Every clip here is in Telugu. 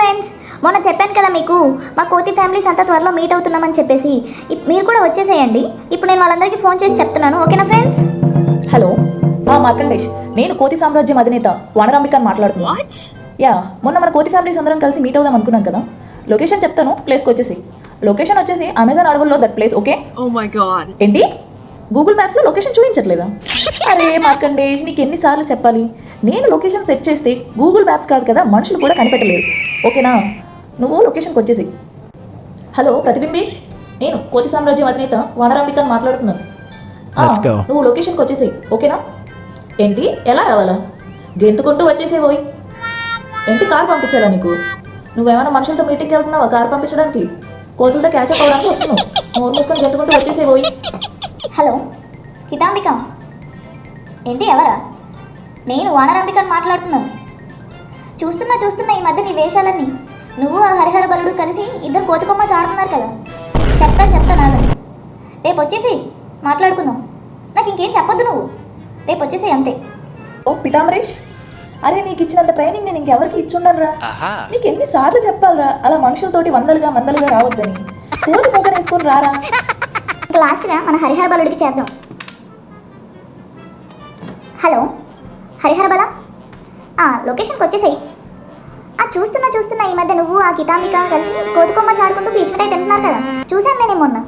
ఫ్రెండ్స్ మొన్న చెప్పాను కదా మీకు మా కోతి ఫ్యామిలీస్ అంతా త్వరలో మీట్ అవుతున్నామని చెప్పేసి. ఇప్- మీరు కూడా వచ్చేసేయండి. ఇప్పుడు నేను వాళ్ళందరికీ ఫోన్ చేసి చెప్తున్నాను. ఓకేనా ఫ్రెండ్స్? హలో ఆ మార్కండేష్ నేను కోతి సామ్రాజ్యం అధినేత వనరంబిక మాట్లాడుతున్నా. యా మొన్న మన కోతి ఫ్యామిలీస్ అందరం కలిసి మీట్ అవుదాం అనుకున్నాం కదా. లొకేషన్ చెప్తాను ప్లేస్కి వచ్చేసి. లొకేషన్ వచ్చేసి అమెజాన్ అడవుల్లో దట్ ప్లేస్ ఓకే. ఏంటి? గూగుల్ మ్యాప్స్లో లొకేషన్ చూపించట్లేదా? అరే మార్కండేష్ నీకు ఎన్నిసార్లు చెప్పాలి? నేను లొకేషన్ సెట్ చేస్తే గూగుల్ మ్యాప్స్ కాదు కదా మనుషులు కూడా కనిపెట్టలేదు ఓకేనా? నువ్వు లొకేషన్కి వచ్చేసి. హలో ప్రతిబింబేష్? నేను కోతి సామ్రాజ్యం అధినేత వనరాంబికని మాట్లాడుతున్నాను. నువ్వు లొకేషన్కి వచ్చేసేయి. ఓకేనా? ఏంటి? ఎలా రావాలా? గెంతుకుంటూ వచ్చేసే పోయి ఏంటి కార్ పంపించాలా నీకు? నువ్వేమైనా మనుషులతో మీటింగ్కి వెళ్తున్నావా కార్ పంపించడానికి? కోతులతో క్యాచప్ అవ్వడానికి వస్తున్నావు. నోరు మూసుకొని గెంతుకుంటూ వచ్చేసే పోయి హలో కితాంబిక. ఏంటి ఎవరా? నేను వానరాంబికని మాట్లాడుతున్నాను చూస్తున్నా చూస్తున్నా ఈ మధ్య నీ వేషాలన్నీ. నువ్వు ఆ హరిహర బలుడు కలిసి ఇద్దరు కోతికొమ్మ చాడుతున్నారు కదా. చెప్తాను చెప్తాను ఆగండి రేపు వచ్చేసి మాట్లాడుకుందాం. నాకు ఇంకేం చెప్పొద్దు నువ్వు. రేపు వచ్చేసి అంతే. ఓ పితాంబరేష్ అరే నీకు ఇచ్చినంత ట్రైనింగ్ నేను ఇంకెవరికి ఇచ్చున్నాను రా నీకు ఎన్నిసార్లు చెప్పాలరా అలా మనుషులతోటి వందలుగా మందలుగా రావద్దని. కోతి పొగ వేసుకొని రారా? ఇంకా లాస్ట్గా మన హరిహర బలుడికి చేద్దాం. హలో? హరిహర బల? ఆ, లొకేషన్కి వచ్చేసాయి. ఆ చూస్తున్నా చూస్తున్నా ఈ మధ్య నువ్వు ఆ కితామిక కలిసి కోతికొమ్మ చాడుకుంటూ పీచుమిఠాయి తింటున్నారు కదా. చూశాను నేనే మొన్న.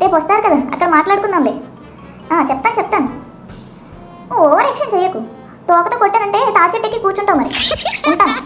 రేపు వస్తారు కదా అక్కడ మాట్లాడుకుందాంలే. చెప్తాను చెప్తాను. ఓవర్ యాక్షన్ చేయకు. తోకతో కొట్టానంటే తాచెట్టెక్కి కూర్చుంటావు మరి. ఉంటాను.